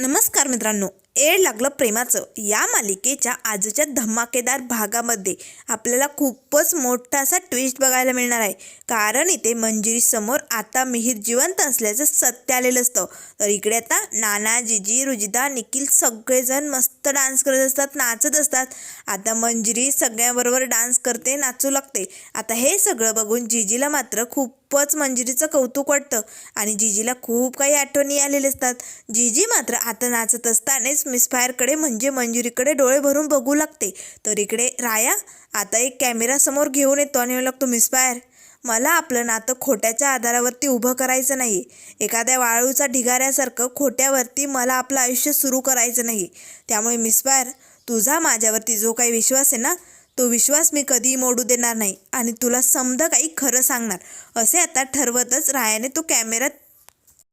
नमस्कार मित्रांनो. एड लागलं प्रेमाचं. या मालिकेच्या आजच्या धमाकेदार भागामध्ये आपल्याला खूपच मोठा असा ट्विस्ट बघायला मिळणार आहे. कारण इथे मंजिरीसमोर आता मिहीर जिवंत असल्याचं सत्य आलेलं असतं. तर इकडे आता नाना जिजी रुजिदा निखिल सगळेजण मस्त डान्स करत असतात नाचत असतात. आता मंजिरी सगळ्यांबरोबर डान्स करते नाचू लागते. आता हे सगळं बघून जिजीला मात्र खूपच मंजिरीचं कौतुक वाटतं. आणि जिजीला खूप काही आठवणी आलेल्या असतात. जिजी मात्र आता नाचत असतानाच मिसफायरकडे म्हणजे मंजुरीकडे डोळे भरून बघू लागते. तर इकडे राया आता एक कॅमेरा समोर घेऊन येतो आणि लागतो मिसफायर मला आपलं नातं खोट्याच्या आधारावरती उभं करायचं नाही. एखाद्या वाळूचा ढिगाऱ्यासारखं खोट्यावरती मला आपलं आयुष्य सुरू करायचं नाही. त्यामुळे मिसफायर तुझा माझ्यावरती जो काही विश्वास आहे ना तो विश्वास मी कधीही मोडू देणार नाही आणि तुला समजा काही खरं सांगणार. असे आता ठरवतच रायाने तो कॅमेरा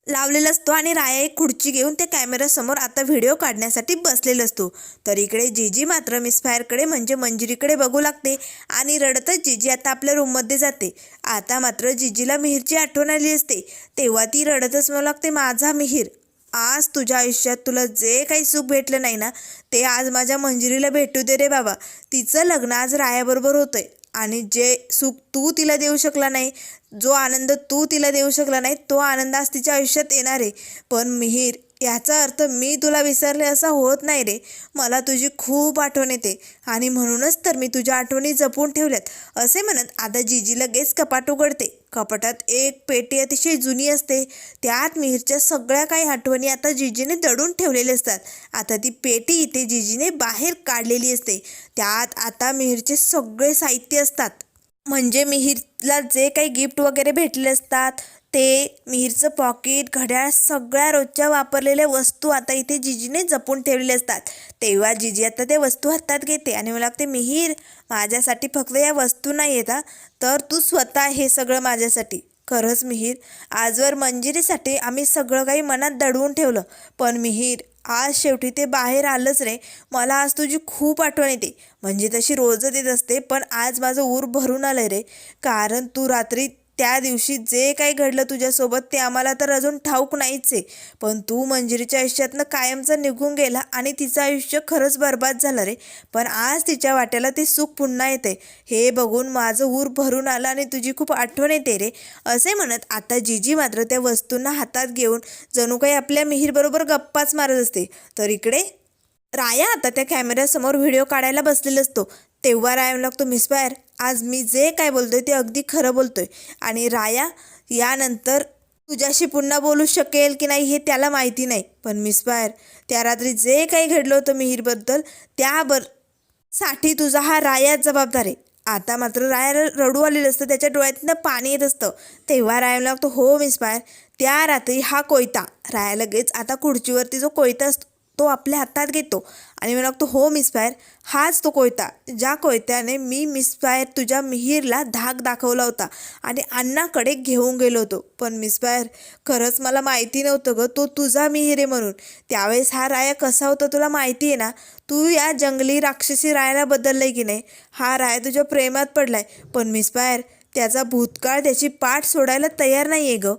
लावलेला असतो आणि राया एक खुर्ची घेऊन त्या कॅमेऱ्यासमोर आता व्हिडिओ काढण्यासाठी बसलेला असतो. तर इकडे जिजी मात्र मिसफायरकडे म्हणजे मंजिरीकडे बघू लागते आणि रडतच जिजी आता आपल्या रूममध्ये जाते. आता मात्र जिजीला मिहीरची आठवण आली असते. तेव्हा ती रडतच म्हणू लागते माझा मिहीर आज तुझ्या आयुष्यात तुला जे काही सुख भेटलं नाही ना ते आज माझ्या मंजिरीला भेटू दे रे बाबा. तिचं लग्न आज रायाबरोबर होतंय. आणि जे सुख तू तिला देऊ शकला नाही जो आनंद तू तिला देऊ शकला नाही तो आनंद आज तिच्या आयुष्यात येणार आहे. पण मिहीर याचा अर्थ मी तुला विसरले असा होत नाही रे. मला तुझी खूप आठवण येते. आणि म्हणूनच तर मी तुझ्या आठवणी जपून ठेवल्यात. असे म्हणत आता जिजी लगेच कपाट उघडते. कपाटात एक पेटी अतिशय जुनी असते. त्यात मिहीरच्या सगळ्या काही आठवणी आता जिजीने दडून ठेवलेल्या असतात. आता ती पेटी इथे जिजीने बाहेर काढलेली असते. त्यात आता मिहीरचे सगळे साहित्य असतात. म्हणजे मिहीरला जे काही गिफ्ट वगैरे भेटले असतात ते मिहीरचं पॉकेट घड्याळ सगळ्या रोजच्या वापरलेल्या वस्तू आता इथे जिजीने जपून ठेवलेले असतात. तेव्हा जिजी आता त्या वस्तू हातात घेते आणि मला लागते मिहीर माझ्यासाठी फक्त या वस्तू नाही येतात तर तू स्वतः हे सगळं माझ्यासाठी. खरंच मिहीर आजवर मंजिरीसाठी आम्ही सगळं काही मनात दडवून ठेवलं. पण मिहीर आज शेवटी ते बाहेर आलंच रे. मला आज तुझी खूप आठवण येते. म्हणजे तशी रोजच येत असते पण आज माझं ऊर भरून आलं रे. कारण तू रात्री त्या दिवशी जे काही घडलं तुझ्यासोबत ते आम्हाला तर अजून ठाऊक नाहीच. आहे पण तू मंजिरीच्या आयुष्यातनं कायमचं निघून गेला आणि तिचं आयुष्य खरंच बर्बाद झालं रे. पण आज तिच्या वाट्याला ते सुख पुन्हा येते हे बघून माझं ऊर भरून आलं आणि तुझी खूप आठवण येते रे. असे म्हणत आता जीजी मात्र त्या वस्तूंना हातात घेऊन जणू काही आपल्या मिहीरबरोबर गप्पाच मारत असते. तर इकडे राया आता त्या कॅमेऱ्यासमोर व्हिडिओ काढायला बसलेला असतो. तेव्हा राया लागतो मिसफायर आज मी जे काय बोलतोय ते अगदी खरं बोलतोय. आणि राया यानंतर तुझ्याशी पुन्हा बोलू शकेल की नाही हे त्याला माहिती नाही. पण मिसफायर त्या रात्री जे काही घडलं होतं मिहीरबद्दल त्याबरसाठी तुझा हा राया जबाबदार आहे. आता मात्र राया रडू आलेलं असतं त्याच्या डोळ्यातनं पाणी येत असतं. तेव्हा रायाला लागतो हो मिसफायर त्या रात्री हा कोयता. राया लगेच आता खुर्चीवरती जो कोयता असतो तो आपल्या हातात घेतो. आणि मी लागतो हो मिसफायर हाच तो कोयता ज्या कोयत्याने मी मिसफायर तुझ्या मिहीरला धाक दाखवला होता आणि अण्णाकडे घेऊन गेलो होतो. पण मिसफायर खरंच मला माहिती नव्हतं ग तो तुझा मिहीर आहे म्हणून. त्यावेळेस हा राया कसा होता तुला माहिती आहे ना? तू या जंगली राक्षसी रायाला बदललंय की नाही? हा राया तुझ्या प्रेमात पडलाय. पण मिसफायर त्याचा भूतकाळ त्याची पाठ सोडायला तयार नाही आहे ग.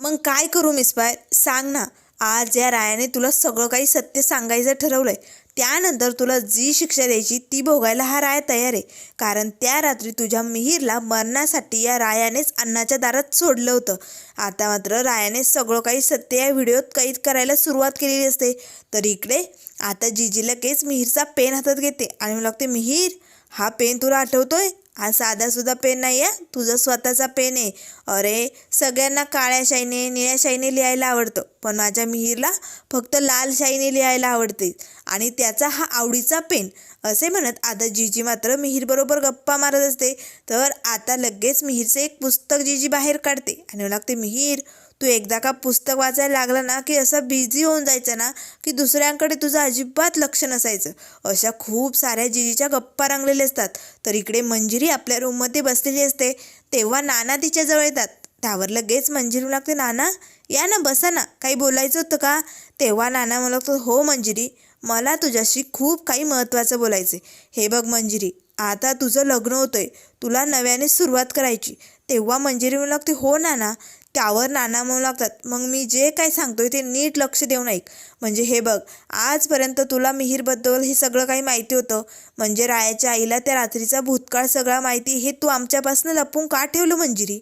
मग काय करू मिसफायर सांग ना. आज या रायाने तुला सगळं काही सत्य सांगायचं ठरवलं आहे त्यानंतर तुला जी शिक्षा द्यायची ती भोगायला हा राया तयार आहे. कारण त्या रात्री तुझ्या मिहीरला मरणासाठी या रायानेच अन्नाच्या दारात सोडलं होतं. आता मात्र रायाने सगळं काही सत्य या व्हिडिओत कैद करायला सुरुवात केलेली असते. तर इकडे आता जिजी लगेच मिहीरचा पेन हातात घेते आणि मला लागते मिहीर हा पेन तुला आठवतोय? हा साधासुद्धा पेन नाही आहे तुझा स्वतःचा पेन आहे. अरे सगळ्यांना काळ्या शाईने निळ्या शाईने लिहायला आवडतं पण माझ्या मिहीरला फक्त लाल शाईने लिहायला आवडते आणि त्याचा हा आवडीचा पेन. असे म्हणत आता जिजी मात्र मिहीरबरोबर गप्पा मारत असते. तर आता लगेच मिहीरचं एक पुस्तक जिजी बाहेर काढते आणि मला लागते मिहीर तू एकदा का पुस्तक वाचायला लागला ना की असं बिझी होऊन जायचं ना की दुसऱ्यांकडे तुझं अजिबात लक्ष नसायचं. अशा खूप साऱ्या जिजीच्या गप्पा रंगलेल्या असतात. तर इकडे मंजिरी आपल्या रूममध्ये बसलेली असते तेव्हा नाना तिच्याजवळ येतात. त्यावर लगेच मंजिरी लागते नाना या ना बसा ना. काही बोलायचं होतं का? तेव्हा नाना मला लागतो हो मंजिरी मला तुझ्याशी खूप काही महत्त्वाचं बोलायचं हे बघ मंजिरी आता तुझं लग्न होतंय. तुला नव्याने सुरुवात करायची. तेव्हा मंजिरी मला लागते हो नाना त्यावर नाना म्हणू लागतात. मग मी जे काय सांगतोय ते नीट लक्ष देऊन ऐक. म्हणजे हे बघ आजपर्यंत तुला मिहीरबद्दल हे सगळं काही माहिती होतं. म्हणजे रायाच्या आईला त्या रात्रीचा भूतकाळ सगळा माहिती हे तू आमच्यापासून लपून का ठेवलं मंजिरी?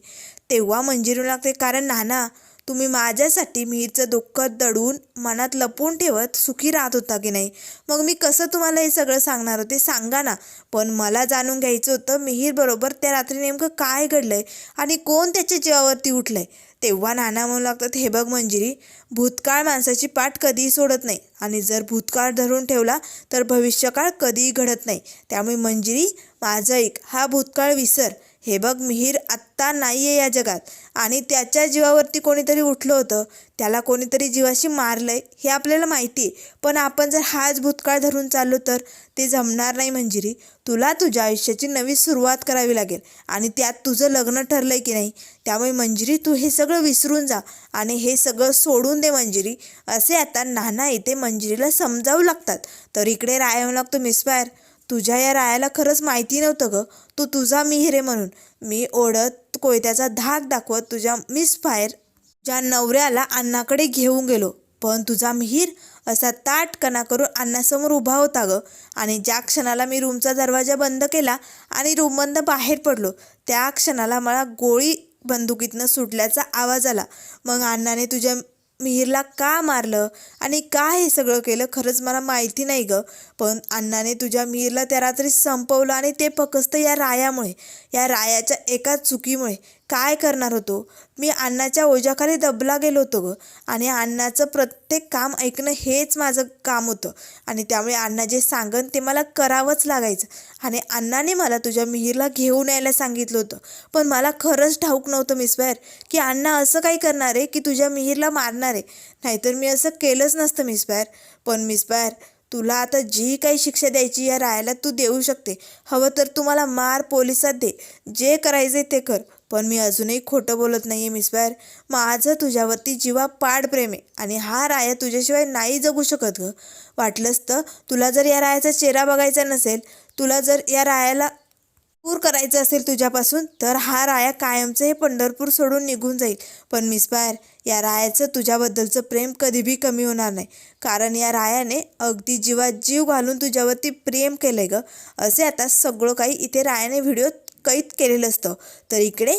तेव्हा मंजिरी लागते. कारण नाना तुम्ही माझ्यासाठी मिहीरचं दुःख दडून मनात लपून ठेवत सुखी राहत होता की नाही? मग मी कसं तुम्हाला हे सगळं सांगणार होते? सांगा ना. पण मला जाणून घ्यायचं होतं मिहीरबरोबर त्या रात्री नेमकं काय घडलंय आणि कोण त्याच्या जीवावरती उठलंय? तेव्हा नाना म्हणू लागतात हे बघ मंजिरी भूतकाळ माणसाची पाठ कधीही सोडत नाही आणि जर भूतकाळ धरून ठेवला तर भविष्यकाळ कधीही घडत नाही. त्यामुळे मंजिरी माझं ऐक हा भूतकाळ विसर. हे बघ मिहीर आत्ता नाही आहे या जगात. आणि त्याच्या जीवावरती कोणीतरी उठलं होतं. त्याला कोणीतरी जीवाशी मारलं आहे हे आपल्याला माहिती आहे. पण आपण जर हाच भूतकाळ धरून चाललो तर ते जमणार नाही मंजिरी. तुला तुझ्या आयुष्याची नवी सुरुवात करावी लागेल. आणि त्यात तुझं लग्न ठरलं आहे की नाही त्यामुळे मंजिरी तू हे सगळं विसरून जा. आणि हे सगळं सोडून दे मंजिरी. असे आता नाना इथे मंजिरीला समजावू लागतात. तर इकडे रायम लागतो मिसफायर तुझ्या या रायाला खरंच माहिती नव्हतं ग. तू तुझा मिहिरे म्हणून. मी ओढत कोयत्याचा धाक दाखवत तुझ्या मिसफायर ज्या नवऱ्याला अण्णाकडे घेऊन गेलो. पण तुझा मिहीर असा ताटकणा करून अण्णासमोर उभा होता ग. आणि ज्या क्षणाला मी रूमचा दरवाजा बंद केला आणि रूमबंद बाहेर पडलो त्या क्षणाला मला गोळी बंदुकीतनं सुटल्याचा आवाज आला. मग अण्णाने तुझ्या मिहीरला का मारलं? आणि का हे सगळं केलं? खरंच मला माहिती नाही गं. पण अण्णाने तुझ्या मिहीरला त्या रात्री संपवलं आणि ते फकस्त या रायामुळे या रायाच्या एका चुकीमुळे. काय करणार होतो? मी अण्णाच्या ओझ्याखाली दबला गेलो होतो ग. आणि अण्णाचं प्रत्येक काम ऐकणं हेच माझं काम होतं. आणि त्यामुळे अण्णा जे सांगन ते मला करावंच लागायचं. आणि अण्णाने मला तुझ्या मिहीरला घेऊन यायला सांगितलं होतं. पण मला खरंच ठाऊक नव्हतं मिस बाहेर की अण्णा असं काही करणार आहे की तुझ्या मिहीरला मारणार आहे. नाहीतर मी असं केलंच नसतं मिस बाहेर. पण मिस बाहेर तुला आता जी काही शिक्षा द्यायची या रायाला तू देऊ शकते. हवं तर तुम्हाला मार पोलिसात दे. जे करायचे ते कर. पण मी अजूनही खोटं बोलत नाही आहे मिसबायर माझं तुझ्यावरती जीवा पाड प्रेम आहे आणि हा राया तुझ्याशिवाय नाही जगू शकत ग. वाटलंच तर तुला जर या रायाचा चेहरा बघायचा नसेल तुला जर या रायाला दूर करायचं असेल तुझ्यापासून तर हा राया कायमचं हे पंढरपूर सोडून निघून जाईल. पण मिसबायर या रायाचं तुझ्याबद्दलचं प्रेम कधीबी कमी होणार नाही. कारण या रायाने अगदी जीवात जीव घालून तुझ्यावरती प्रेम केलं आहे गं. असे आता सगळं काही इथे रायाने व्हिडिओ कैद केलेलं असतं. तर इकडे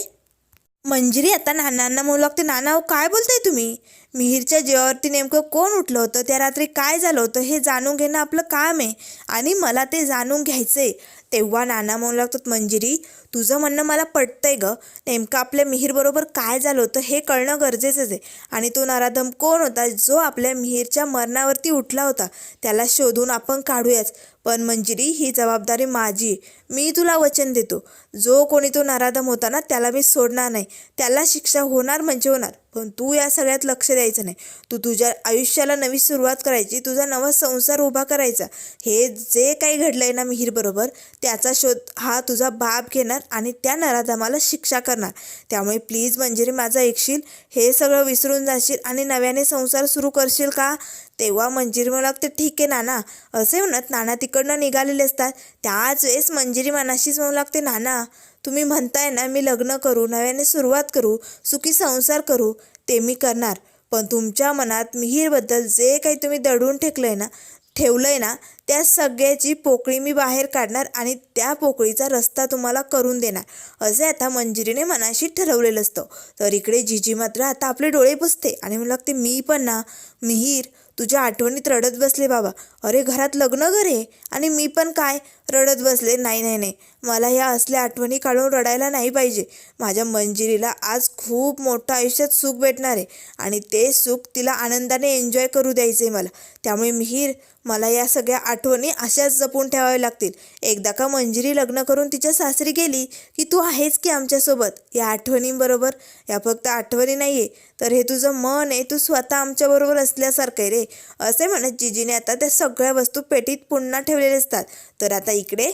मंजिरी आता नानांना म्हणू लागते नाना अहो, काय बोलताय तुम्ही? मिहीरच्या जेवावरती नेमकं कोण उठलं होतं? त्या रात्री काय झालं होतं? हे जाणून घेणं आपलं काम आहे. आणि मला ते जाणून घ्यायचं आहे तेव्हा नाना म्हणू लागतात मंजिरी तुझं म्हणणं मला पटतंय ग. नेमकं आपल्या मिहीरबरोबर काय झालं होतं हे कळणं गरजेचंच आहे. आणि तो नराधम कोण होता? जो आपल्या मिहीरच्या मरणावरती उठला होता. त्याला शोधून आपण काढूयाच. पण मंजिरी ही जबाबदारी माझी आहे. मी तुला वचन देतो. जो कोणी तो नराधम होता ना त्याला मी सोडणार नाही. त्याला शिक्षा होणार म्हणजे होणार. पण तू या सगळ्यात लक्ष द्यायचं नाही. तू तुझ्या आयुष्याला नवी सुरुवात करायची. तुझा नवा संसार उभा करायचा. हे जे काही घडलंय ना मिहीरबरोबर त्याचा शोध हा तुझा बाप घेणार आणि त्या नराधमाला शिक्षा करणार. त्यामुळे प्लीज मंजिरी माझं ऐकशील. हे सगळं विसरून जाशील आणि नव्याने संसार सुरू करशील का? तेव्हा मंजिरी मला ते ठीक आहे नाना. असे म्हणत नाना तिकडनं निघालेले असतात. त्याच वेळेस मंजिरी मनाशीच म्हणू लागते नाना तुम्ही म्हणताय ना मी लग्न करू नव्याने सुरुवात करू सुखी संसार करू ते मी करणार. पण तुमच्या मनात मिहीरबद्दल जे काही तुम्ही दडून ठेकलंय ना ठेवलंय ना त्या सगळ्याची पोकळी मी बाहेर काढणार आणि त्या पोकळीचा रस्ता तुम्हाला करून देणार. असे आता मंजिरीने मनाशी ठरवलेलं असतं. तर इकडे जिजी मात्र आता आपले डोळे पुसते आणि मला लागते मी पण ना मिहीर तुझ्या आठवणीत रडत बसले बाबा. अरे घरात लग्न घर? आहे आणि मी पण काय? रडत बसले नाही नाही नाही मला ह्या असल्या आठवणी काढून रडायला नाही पाहिजे. माझ्या मंजिरीला आज खूप मोठं आयुष्यात सुख भेटणार आहे आणि ते सुख तिला आनंदाने एन्जॉय करू द्यायचं आहे मला. त्यामुळे मिहीर मला या सगळ्या आठवणी अशाच जपून ठेवाव्या लागतील. एकदा का मंजिरी लग्न करून तिच्या सासरी गेली की तू आहेस की आमच्यासोबत? या आठवणींबरोबर या फक्त आठवणी नाही आहे तर हे तुझं मन आहे तू स्वतः आमच्याबरोबर असल्यासारखं आहे रे. असे म्हणत जिजीने आता त्या सगळ्या वस्तू पेटीत पुन्हा ठेवलेल्या असतात. तर आता इकडे.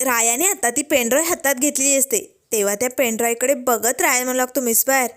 रायाने आता ती पेनड्रॉय हातात घेतलेली असते. तेव्हा त्या पेनड्रॉयकडे बघत राया म्हणू लागतो मिस बाहेर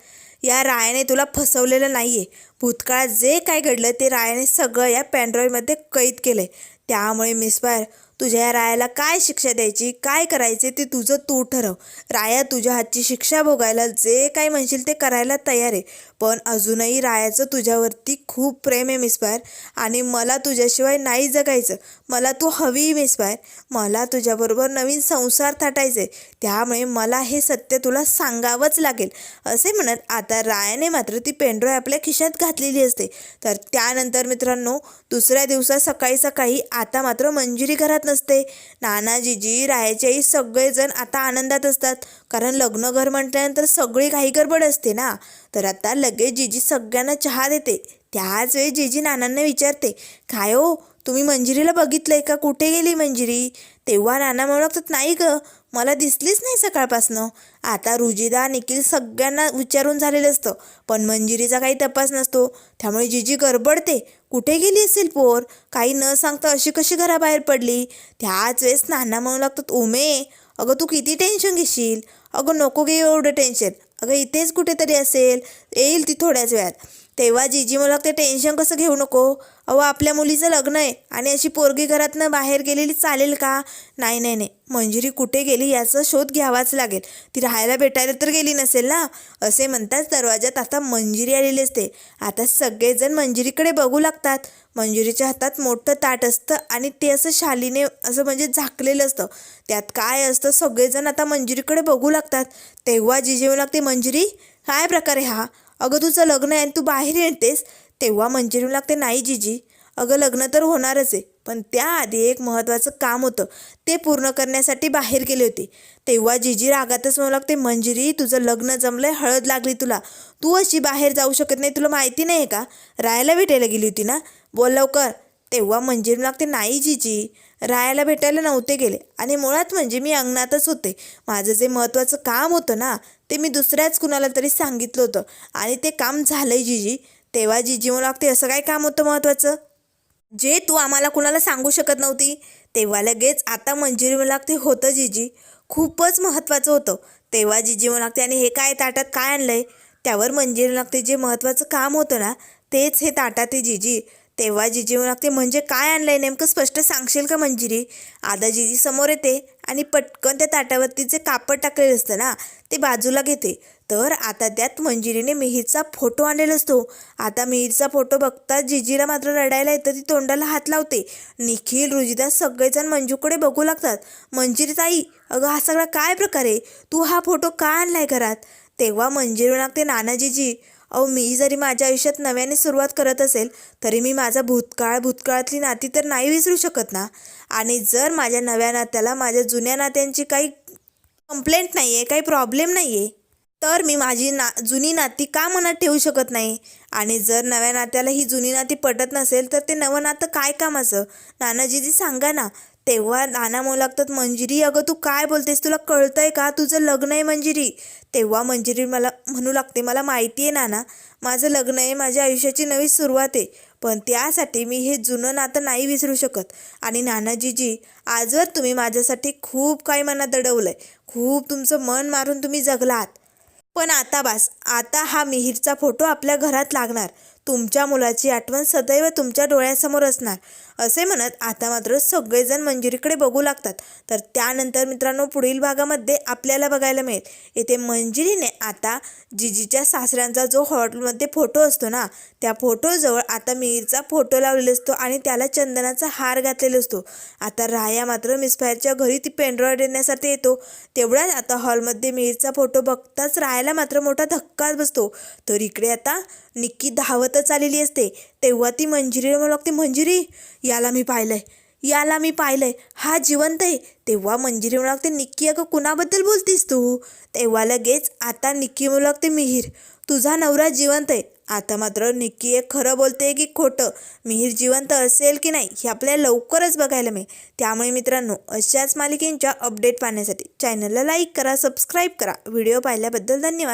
या रायाने तुला फसवलेलं नाही आहे भूतकाळात जे काय घडलं ते रायाने सगळं या पेनड्रॉयमध्ये कैद केलं आहे त्यामुळे मिसबायर तुझ्या या रायाला काय शिक्षा द्यायची काय करायचे ते तुझं तू ठरव. राया तुझ्या हातची शिक्षा भोगायला जे काही म्हणशील ते करायला तयार आहे. पण अजूनही रायाचं तुझ्यावरती खूप प्रेम आहे मिसबायर आणि मला तुझ्याशिवाय नाही जगायचं. मला तू हवी मिसपायर मला तुझ्याबरोबर नवीन संसार थाटायचे त्यामुळे मला हे सत्य तुला सांगावंच लागेल. असे म्हणत आता रायाने मात्र ती पेंड्रॉय आपल्या खिशात घातलेली असते. तर त्यानंतर मित्रांनो दुसऱ्या दिवसात सकाळी सकाळी आता मात्र मंजुरी घरात नसते नानाजीजी राहायचेही आई सगळेजण आता आनंदात असतात. कारण लग्न घर म्हटल्यानंतर सगळी काही गडबड असते ना? तर आता लगेच जीजी सगळ्यांना चहा देते. त्याच वेळी जीजी नानांना विचारते काय हो तुम्ही मंजिरीला बघितलंय का? कुठे गेली मंजिरी? तेव्हा नाना म्हणू लागतात नाही ग मला दिसलीच नाही सकाळपासनं. आता रुजिदा निखिल सगळ्यांना विचारून झालेलं असतं. पण मंजिरीचा काही तपास नसतो. त्यामुळे जीजी गडबडते. कुठे गेली असेल पोर? काही न सांगता अशी कशी घराबाहेर पडली? त्याच वेळेस नाना म्हणू लागतात उमे अगं तू किती टेन्शन घेशील? अगं नको घे एवढं टेन्शन अगं इथेच कुठेतरी असेल. येईल ती थोड्याच वेळात. तेव्हा जीजी मला लागते टेन्शन कसं घेऊ नको? अहो आपल्या मुलीचं लग्न आहे. आणि अशी पोरगी घरातनं बाहेर गेलेली चालेल का? नाही नाही नाही. मंजिरी कुठे गेली याचा शोध घ्यावाच लागेल. ती राहायला भेटायला तर गेली नसेल ना? असे म्हणताच दरवाजात आता मंजिरी आलेली असते. आता सगळेजण मंजिरीकडे बघू लागतात. मंजुरीच्या हातात मोठं ताट असतं आणि ते असं शालीने असं म्हणजे झाकलेलं असतं. त्यात काय असतं सगळेजण आता मंजुरीकडे बघू लागतात. तेव्हा जी येऊ लागते मंजिरी काय प्रकार आहे हा? अगं तुझं लग्न आहे आणि तू बाहेर येतेस. तेव्हा मंजिरी लागते. नाही जिजी अगं लग्न तर होणारच आहे पण त्याआधी एक महत्त्वाचं काम होतं. ते पूर्ण करण्यासाठी बाहेर गेले होते. तेव्हा जिजी रागातच म्हणू लागते मंजिरी तुझं लग्न जमलंय हळद लागली तुला. तू अशी बाहेर जाऊ शकत नाही तुला माहिती नाही आहे का? राहायला भेटायला गेली होती ना? बोल लवकर. तेव्हा मंजिरी लागते नाही जीजी रायाला भेटायला नव्हते गेले. आणि मुळात म्हणजे मी अंगणातच होते. माझं जे महत्त्वाचं काम होतं ना ते मी दुसऱ्याच कुणाला तरी सांगितलं होतं. आणि ते काम झालंय जीजी. तेव्हा जीजी जीवन लागते असं काय काम होतं महत्त्वाचं जे तू आम्हाला कुणाला सांगू शकत नव्हती तेव्हा लगेच आता मंजिरी लागते होतं जीजी. खूपच महत्त्वाचं होतं. तेव्हा जीजी मला लागते आणि हे काय ताटात काय आणलं आहे त्यावर मंजिरी लागते जे महत्त्वाचं काम होतं ना तेच हे ताटात आहे जीजी. तेव्हा जिजी म्हणू लागते म्हणजे काय आणलंय? नेमकं स्पष्ट सांगशील का मंजिरी? आता जिजी समोर येते आणि पटकन त्या ताटावरती जे कापड टाकलेलं असतं ना ते बाजूला घेते. तर आता त्यात मंजिरीने मिहीरचा फोटो आणलेला असतो. आता मिहीरचा फोटो बघता जिजीला मात्र रडायला येतं ती तोंडाला हात लावते. निखिल रुजिदा सगळेजण मंजूकडे बघू लागतात. मंजिरी ताई अगं हा सगळा काय प्रकार आहे? तू हा फोटो का आणलाय घरात? तेव्हा मंजिरी लागते नानाजीजी अहो मी जरी माझ्या आयुष्यात नव्याने सुरुवात करत असेल तरी मी माझा भूतकाळ भूतकाळातली नाती तर नाही विसरू शकत ना? आणि जर माझ्या नव्या नात्याला माझ्या जुन्या नात्यांची काही कंप्लेंट नाही आहे काही प्रॉब्लेम नाही आहे तर मी माझी ना जुनी नाती का मनात ठेवू शकत नाही? आणि जर नव्या नात्याला ही जुनी नाती पटत नसेल तर ते नवं नातं काय कामाचं? नानाजीजी सांगा ना तेव्हा नाना म्हणू लागतात मंजिरी अगं तू काय बोलतेस? तुला कळतंय का? तुझं लग्न आहे मंजिरी. तेव्हा मंजिरी मला म्हणू लागते मला माहिती आहे नाना माझं लग्न आहे माझ्या आयुष्याची नवी सुरुवात आहे पण त्यासाठी मी हे जुनं नातं नाही विसरू शकत. आणि नानाजीजी आजवर तुम्ही माझ्यासाठी खूप काही मनात दडवलं आहे खूप तुमचं मन मारून तुम्ही जगलात. पण आता बास आता हा मिहीरचा फोटो आपल्या घरात लागणार. तुमच्या मुलाची आठवण सदैव तुमच्या डोळ्यासमोर असणार असे म्हणत आता मात्र सगळेजण मंजिरीकडे बघू लागतात. तर त्यानंतर मित्रांनो पुढील भागामध्ये आपल्याला बघायला मिळेल. येथे मंजिरीने आता जिजीच्या सासऱ्यांचा जो हॉटेलमध्ये फोटो असतो ना त्या फोटोजवळ आता मिहीरचा फोटो लावलेला असतो आणि त्याला चंदनाचा हार घातलेला असतो. आता राया मात्र मिसफायरच्या घरी ती पेनड्रॉइड देण्यासाठी येतो. तेवढ्याच आता हॉलमध्ये मिहीरचा फोटो बघताच रायाला मात्र मोठा धक्काच बसतो. तर इकडे आता निक्की धावतच आलेली असते. तेव्हा ती मंजिरीला म्हणू लागते मंजिरी याला मी पाहिलंय याला मी पाहिलंय हा जिवंत आहे. तेव्हा मंजिरी म्हणू लागते निक्की अगं कुणाबद्दल बोलतीस तू? तेव्हा लगेच आता निक्की म्हणू लागते मिहीर तुझा नवरा जिवंत आहे. आता मात्र निक्की एक खरं बोलते की खोटं मिहीर जिवंत असेल की नाही हे आपल्याला लवकरच बघायला मिळेल. त्यामुळे मित्रांनो अशाच मालिकेंच्या अपडेट पाहण्यासाठी चॅनलला लाईक करा सबस्क्राईब करा. व्हिडिओ पाहिल्याबद्दल धन्यवाद.